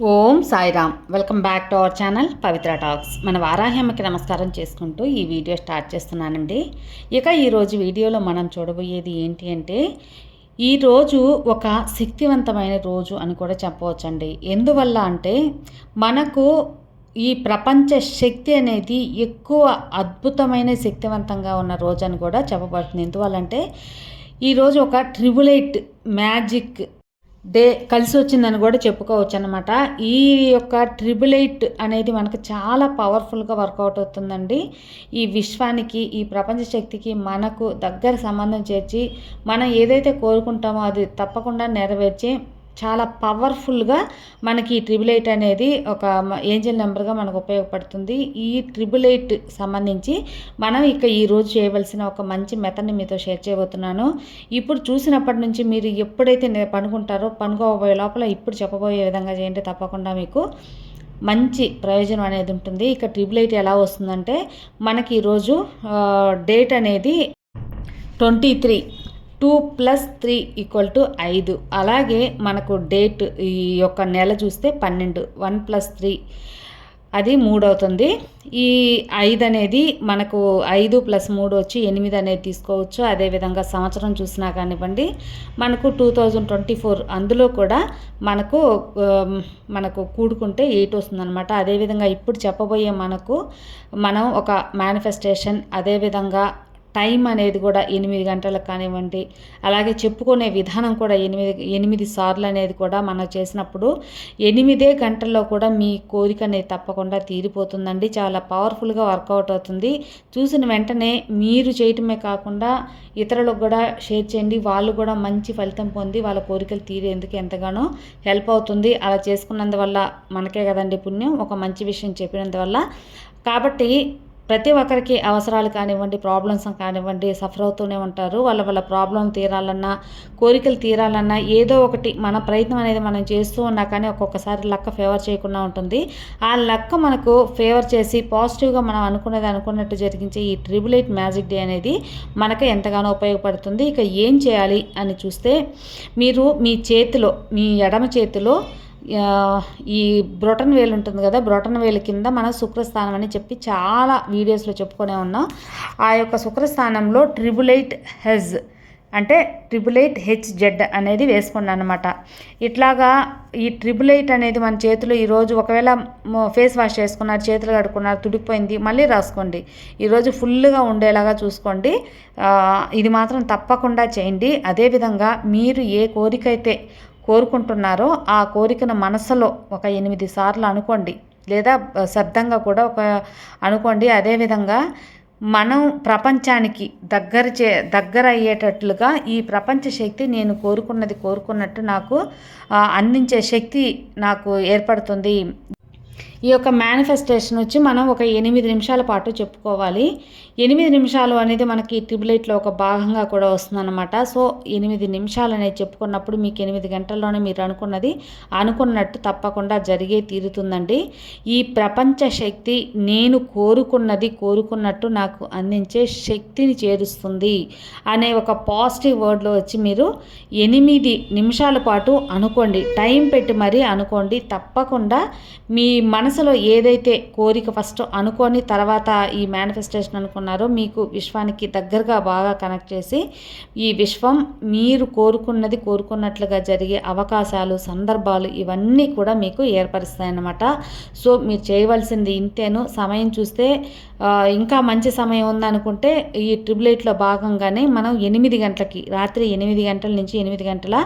Om Sairam. Welcome back to our channel Pavitra talks. మన వారాహ్యమ్మకి నమస్కారం చేసుకుంటూ ఈ వీడియో స్టార్ట్ చేస్తున్నానండి. ఇక ఈరోజు వీడియోలో మనం చూడబోయేది ఏంటి అంటే ఈరోజు ఒక శక్తివంతమైన రోజు అని కూడా చెప్పవచ్చండి. ఎందువల్ల అంటే మనకు ఈ ప్రపంచ శక్తి అనేది ఎక్కువ అద్భుతమైన శక్తివంతంగా ఉన్న రోజు అని కూడా చెప్పబడుతుంది. ఎందువల్లంటే ఈరోజు ఒక ట్రిబులైట్ మ్యాజిక్ డే కలిసి వచ్చిందని కూడా చెప్పుకోవచ్చు అనమాట ఈ యొక్క ట్రిబుల్ ఎయిట్ అనేది మనకు చాలా పవర్ఫుల్గా వర్కౌట్ అవుతుందండి. ఈ విశ్వానికి ఈ ప్రపంచ శక్తికి మనకు దగ్గర సంబంధం చేర్చి మనం ఏదైతే కోరుకుంటామో అది తప్పకుండా నెరవేర్చి చాలా పవర్ఫుల్గా మనకి ట్రిబుల్ ఎయిట్ అనేది ఒక ఏంజల్ నెంబర్గా మనకు ఉపయోగపడుతుంది. ఈ ట్రిబుల్ ఎయిట్ సంబంధించి మనం ఇక ఈరోజు చేయవలసిన ఒక మంచి మెథడ్ని మీతో షేర్ చేయబోతున్నాను. ఇప్పుడు చూసినప్పటి నుంచి మీరు ఎప్పుడైతే పనుకుంటారో పనుకోబోయే లోపల ఇప్పుడు చెప్పబోయే విధంగా చేయండి తప్పకుండా మీకు మంచి ప్రయోజనం అనేది ఉంటుంది. ఇక ట్రిబుల్ ఎయిట్ ఎలా వస్తుందంటే మనకి ఈరోజు డేట్ అనేది twenty three two plus three equal to ఐదు. అలాగే మనకు డేట్ ఈ యొక్క నెల చూస్తే పన్నెండు. వన్ ప్లస్ త్రీ అది మూడు అవుతుంది ఈ ఐదు అనేది మనకు ఐదు ప్లస్ మూడు వచ్చి ఎనిమిది అనేది తీసుకోవచ్చు. అదేవిధంగా సంవత్సరం చూసినా కానివ్వండి మనకు టూ థౌజండ్ ట్వంటీ ఫోర్ అందులో కూడా మనకు మనకు కూడుకుంటే ఎయిట్ వస్తుందన్నమాట. అదేవిధంగా ఇప్పుడు చెప్పబోయే మనకు మనం ఒక మేనిఫెస్టేషన్ అదేవిధంగా టైం అనేది కూడా ఎనిమిది గంటలకు కానివ్వండి అలాగే చెప్పుకునే విధానం కూడా ఎనిమిది ఎనిమిది సార్లు అనేది కూడా మనం చేసినప్పుడు ఎనిమిదే గంటల్లో కూడా మీ కోరిక అనేది తప్పకుండా తీరిపోతుందండి. చాలా పవర్ఫుల్గా వర్కౌట్ అవుతుంది. చూసిన వెంటనే మీరు చేయటమే కాకుండా ఇతరులకు కూడా షేర్ చేయండి. వాళ్ళు కూడా మంచి ఫలితం పొంది వాళ్ళ కోరికలు తీరేందుకు ఎంతగానో హెల్ప్ అవుతుంది. అలా చేసుకున్నందువల్ల మనకే కదండి పుణ్యం. ఒక మంచి విషయం చెప్పినందువల్ల. కాబట్టి ప్రతి ఒక్కరికి అవసరాలు కానివ్వండి ప్రాబ్లమ్స్ కానివ్వండి సఫర్ అవుతూనే ఉంటారు. వాళ్ళ వాళ్ళ ప్రాబ్లం తీరాలన్నా కోరికలు తీరాలన్నా ఏదో ఒకటి మన ప్రయత్నం అనేది మనం చేస్తూ ఉన్నా కానీ ఒక్కొక్కసారి లక్క ఫేవర్ చేయకుండా ఉంటుంది. ఆ లక్క మనకు ఫేవర్ చేసి పాజిటివ్గా మనం అనుకునేది అనుకున్నట్టు జరిగించే ఈ ట్రిబుల్ ఎయిట్ మ్యాజిక్ డే అనేది మనకు ఎంతగానో ఉపయోగపడుతుంది. ఇక ఏం చేయాలి అని చూస్తే మీరు మీ చేతిలో మీ ఎడమ చేతిలో ఈ బ్రొటన్ వేలు ఉంటుంది కదా బ్రొటన్ వేలు కింద మన శుక్రస్థానం అని చెప్పి చాలా వీడియోస్లో చెప్పుకునే ఉన్నాం. ఆ యొక్క శుక్రస్థానంలో ట్రిబుల్ హెజ్ అంటే ట్రిపుల్ ఎయిట్ హెచ్ జెడ్ అనేది వేసుకున్నాను అనమాట ఇట్లాగా ఈ ట్రిపుల్ ఎయిట్ అనేది మన చేతిలో ఈరోజు ఒకవేళ ఫేస్ వాష్ చేసుకున్నారు చేతులు కడుక్కున్నారు తుడిపోయింది మళ్ళీ రాసుకోండి. ఈరోజు ఫుల్గా ఉండేలాగా చూసుకోండి. ఇది మాత్రం తప్పకుండా చేయండి. అదేవిధంగా మీరు ఏ కోరిక అయితే కోరుకుంటున్నారో ఆ కోరికను మనసులో ఒక ఎనిమిది సార్లు అనుకోండి. లేదా శబ్దంగా కూడా ఒక అనుకోండి. అదేవిధంగా మనం ప్రపంచానికి దగ్గర చే దగ్గర అయ్యేటట్లుగా ఈ ప్రపంచ శక్తి నేను కోరుకున్నది కోరుకున్నట్టు నాకు అందించే శక్తి నాకు ఏర్పడుతుంది. ఈ యొక్క మేనిఫెస్టేషన్ వచ్చి మనం ఒక ఎనిమిది నిమిషాల పాటు చెప్పుకోవాలి. ఎనిమిది నిమిషాలు అనేది మనకి ట్రిబులైట్లో ఒక భాగంగా కూడా వస్తుందన్నమాట. సో ఎనిమిది నిమిషాలు అనేది చెప్పుకున్నప్పుడు మీకు ఎనిమిది గంటల్లోనే మీరు అనుకున్నది అనుకున్నట్టు తప్పకుండా జరిగే తీరుతుందండి. ఈ ప్రపంచ శక్తి నేను కోరుకున్నది కోరుకున్నట్టు నాకు అందించే శక్తిని చేరుస్తుంది అనే ఒక పాజిటివ్ వర్డ్లో వచ్చి మీరు ఎనిమిది నిమిషాల పాటు అనుకోండి. టైం పెట్టి మరీ అనుకోండి. తప్పకుండా మీ మనసులో ఏదైతే కోరిక ఫస్ట్ అనుకొని తర్వాత ఈ మేనిఫెస్టేషన్ అనుకున్నారో మీకు విశ్వానికి దగ్గరగా బాగా కనెక్ట్ చేసి ఈ విశ్వం మీరు కోరుకున్నది కోరుకున్నట్లుగా జరిగే అవకాశాలు సందర్భాలు ఇవన్నీ కూడా మీకు ఏర్పరుస్తాయన్నమాట. సో మీరు చేయవలసింది ఇంతేను. సమయం చూస్తే ఇంకా మంచి సమయం ఉందనుకుంటే ఈ ట్రిపుల్ ఎయిట్లో భాగంగానే మనం ఎనిమిది గంటలకి రాత్రి ఎనిమిది గంటల నుంచి ఎనిమిది గంటల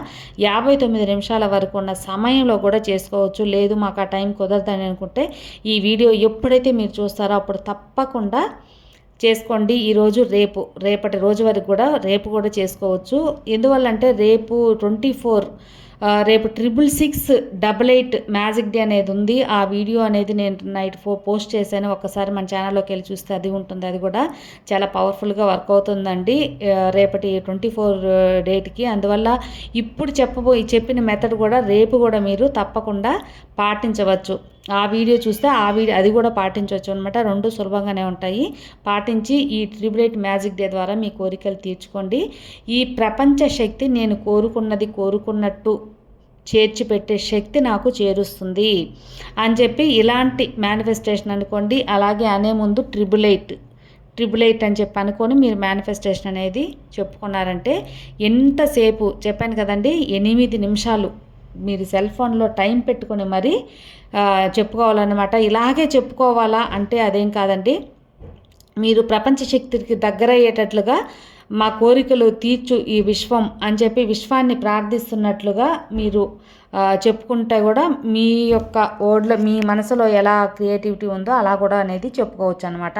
యాభై తొమ్మిది నిమిషాల వరకు ఉన్న సమయంలో కూడా చేసుకోవచ్చు. లేదు మాకు ఆ టైం కుదరదని అనుకుంటే ఈ వీడియో ఎప్పుడైతే మీరు చూస్తారో అప్పుడు తప్పకుండా చేసుకోండి. ఈరోజు రేపు రేపటి రోజు వరకు కూడా రేపు కూడా చేసుకోవచ్చు. ఎందువల్లంటే రేపు ట్వంటీ ఫోర్ రేపు triple six double eight magic day అనేది ఉంది. ఆ వీడియో అనేది నేను నైట్ ఫో పోస్ట్ చేశాను. ఒకసారి మన ఛానల్లోకి వెళ్ళి చూస్తే అది ఉంటుంది. అది కూడా చాలా పవర్ఫుల్గా వర్క్ అవుతుందండి రేపటి ట్వంటీ ఫోర్ డేట్కి అందువల్ల ఇప్పుడు చెప్పబోయి చెప్పిన మెథడ్ కూడా రేపు కూడా మీరు తప్పకుండా పాటించవచ్చు. ఆ వీడియో చూస్తే ఆ వీడియో అది కూడా పాటించవచ్చు అనమాట రెండు సులభంగానే ఉంటాయి. పాటించి ఈ ట్రిబులేట్ మ్యాజిక్ డే ద్వారా మీ కోరికలు తీర్చుకోండి. ఈ ప్రపంచ శక్తి నేను కోరుకున్నది కోరుకున్నట్టు చేర్చి పెట్టే శక్తి నాకు చేరుస్తుంది అని చెప్పి ఇలాంటి మేనిఫెస్టేషన్ అనుకోండి. అలాగే అనే ముందు ట్రిబుల్ ఎయిట్ ట్రిపుల్ ఎయిట్ అని చెప్పి అనుకొని మీరు మేనిఫెస్టేషన్ అనేది చెప్పుకున్నారంటే ఎంతసేపు చెప్పాను కదండి ఎనిమిది నిమిషాలు మీరు సెల్ ఫోన్లో టైం పెట్టుకొని మరీ చెప్పుకోవాలన్నమాట. ఇలాగే చెప్పుకోవాలా అంటే అదేం కాదండి. మీరు ప్రపంచ శక్తికి దగ్గరయ్యేటట్లుగా మా కోరికలు తీర్చు ఈ విశ్వం అని చెప్పి విశ్వాన్ని ప్రార్థిస్తున్నట్లుగా మీరు చెప్పుకుంటే కూడా మీ యొక్క ఓడ్లో మీ మనసులో ఎలా క్రియేటివిటీ ఉందో అలా కూడా అనేది చెప్పుకోవచ్చు అనమాట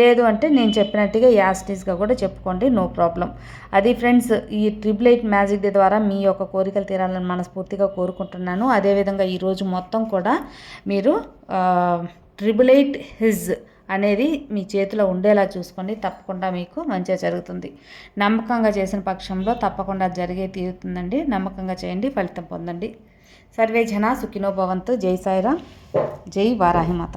లేదు అంటే నేను చెప్పినట్టుగా యాస్టీస్గా కూడా చెప్పుకోండి నో ప్రాబ్లం. అది ఫ్రెండ్స్ ఈ ట్రిబ్లైట్ మ్యాజిక్ ద్వారా మీ యొక్క కోరికలు తీరాలని మనస్ఫూర్తిగా కోరుకుంటున్నాను. అదేవిధంగా ఈరోజు మొత్తం కూడా మీరు ట్రిబులైట్ హిజ్ అనేది మీ చేతిలో ఉండేలా చూసుకోండి. తప్పకుండా మీకు మంచిగా జరుగుతుంది. నమ్మకంగా చేసిన పక్షంలో తప్పకుండా జరిగే తీరుతుందండి. నమ్మకంగా చేయండి ఫలితం పొందండి. సర్వే జన సుఖినోభవంతు జై సాయిరామ్. జై వారాహిమాత.